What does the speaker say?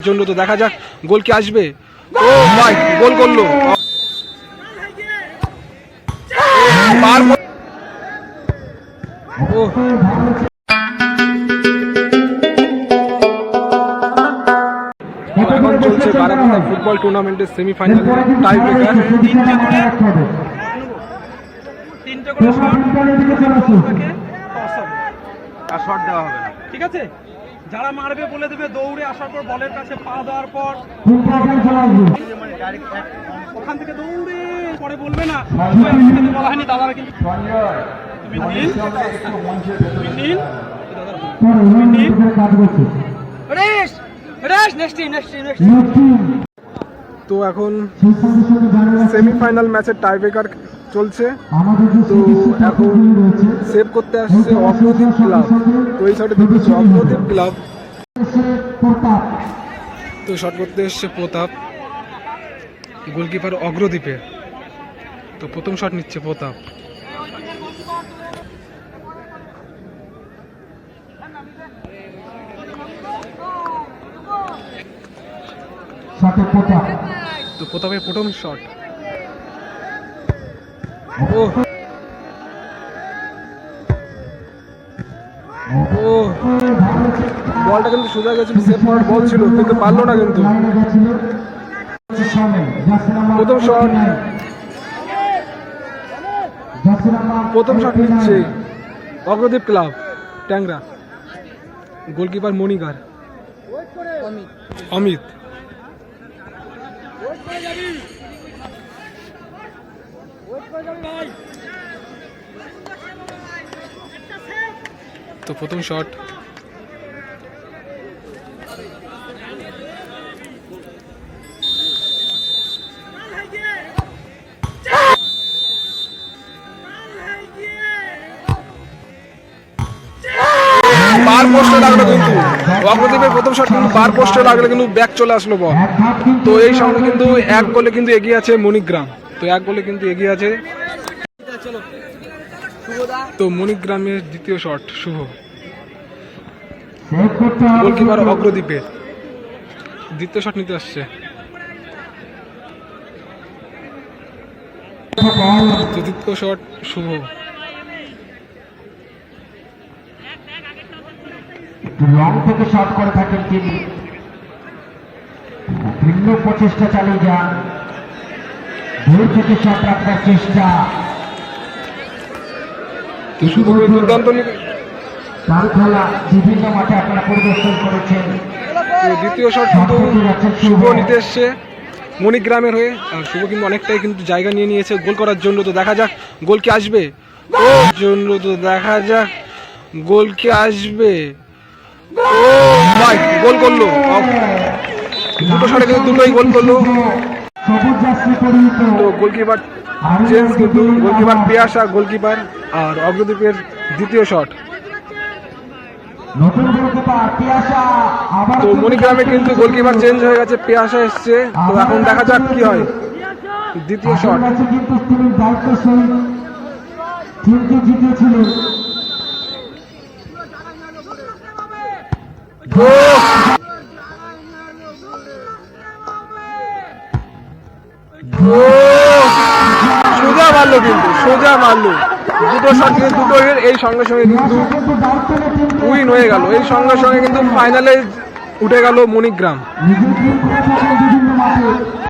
জন্য তো দেখা যাক গোল কি আসবে? ও ভাই গোল করল। ও। এখন চলছে বারাকাতা ফুটবল টুর্নামেন্টের সেমিফাইনাল টাই ব্রেকার তিনটে করে শট দেওয়া হবে ঠিক আছে? যারা মারবে বলে দেবে দৌড়ে আসার পর বলের কাছে পা দেওয়ার পর। ওখান থেকে দৌড়ে পরে বলবে না। বলা হয়নি, দাদারা তুমি তো এখন সেমিফাইনাল ম্যাচের টাই ব্রেকার চলছে। তো এখন সেভ করতে আসছে অগ্রদীপ ক্লাব তো এই সাইডে দেখছি অগ্রদীপ ক্লাব তো শট করতে এসছে প্রতাপ। গোলকিপার অগ্রদীপের তো প্রথম শট নিচ্ছে প্রতাপ। তো প্রতাপের প্রথম শট বলটা কিন্তু সোজা গেছিল সেভ করার বল ছিল, কিন্তু পারল না কিন্তু। প্রথম শট প্রথম শট নিচ্ছে অগ্রদীপ ক্লাব, ট্যাংরা। গোলকিপার মণিকার। অমিত। তো প্রথম শট কিন্তু। অগ্রদীপের প্রথম চলে আসলো বল। তো এই কিন্তু এক গোলে কিন্তু এগিয়ে আছে মণিগ্রাম। এক গোলে কিন্তু এগিয়ে আছে। তো মণিগ্রামের দ্বিতীয় শট, শুভ। গোলকিপার অগ্রদ্বীপের দ্বিতীয় শট নিতে আসছে। তো দ্বিতীয় শট, শুভ। লং থেকে শট করে থাকেন তিনি। ভিন্ন প্রচেষ্টা চালিয়ে যান। চেষ্টা। তো শুভ দুর্দান্ত তার খেলা বিভিন্ন মাঠে আপনারা পরিদর্শন করেছেন। দ্বিতীয় শট কিন্তু শুভ নিতে এসছে মণিগ্রামের হয়ে। শুভ কিন্তু অনেকটাই কিন্তু জায়গা নিয়ে নিয়েছে। গোল করার জন্য তো দেখা যাক গোল কি আসবে। ও জন্য তো দেখা যাক গোল কি আসবে। ও ভাই গোল করল। দুটো শটে কিন্তু দুটোই গোল করল। সবুজ যাত্রী পরিহিত। তো গোলকিপার চেঞ্জ কিন্তু গোলকিপার পেয়াসা গোলকিপার আর অগ্রদীপের দ্বিতীয় শট। তো মণিগ্রামে কিন্তু গোলকিপার চেঞ্জ হয়ে গেছে পেয়াসা এসছে। তো এখন দেখা যাক কি হয়। দ্বিতীয় শট। কিন্তু টিমকে সোজা মারলো কিন্তু, সোজা মারলো। দুটো শট কিন্তু দুটো এই সঙ্গে সঙ্গে কিন্তু উইন হয়ে গেল। এই সঙ্গে সঙ্গে কিন্তু ফাইনালে উঠে গেল মণিগ্রাম।